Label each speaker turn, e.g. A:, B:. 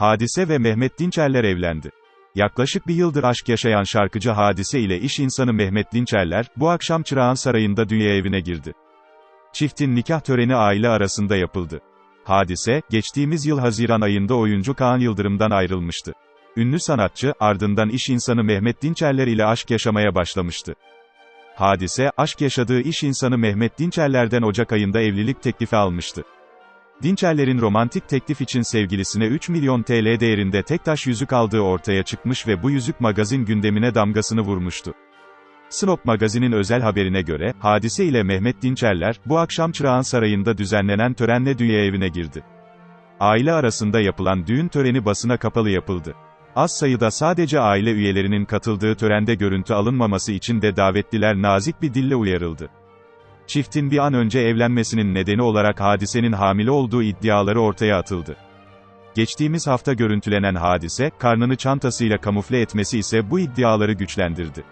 A: Hadise ve Mehmet Dinçerler evlendi. Yaklaşık bir yıldır aşk yaşayan şarkıcı Hadise ile iş insanı Mehmet Dinçerler, bu akşam Çırağan Sarayı'nda dünya evine girdi. Çiftin nikah töreni aile arasında yapıldı. Hadise, geçtiğimiz yıl Haziran ayında oyuncu Kaan Yıldırım'dan ayrılmıştı. Ünlü sanatçı, ardından iş insanı Mehmet Dinçerler ile aşk yaşamaya başlamıştı. Hadise, aşk yaşadığı iş insanı Mehmet Dinçerler'den Ocak ayında evlilik teklifi almıştı. Dinçerler'in romantik teklif için sevgilisine 3 milyon TL değerinde tek taş yüzük aldığı ortaya çıkmış ve bu yüzük magazin gündemine damgasını vurmuştu. Snop magazinin özel haberine göre, Hadise ile Mehmet Dinçerler, bu akşam Çırağan Sarayı'nda düzenlenen törenle dünya evine girdi. Aile arasında yapılan düğün töreni basına kapalı yapıldı. Az sayıda sadece aile üyelerinin katıldığı törende görüntü alınmaması için de davetliler nazik bir dille uyarıldı. Çiftin bir an önce evlenmesinin nedeni olarak hadisenin hamile olduğu iddiaları ortaya atıldı. Geçtiğimiz hafta görüntülenen hadise, karnını çantasıyla kamufle etmesi ise bu iddiaları güçlendirdi.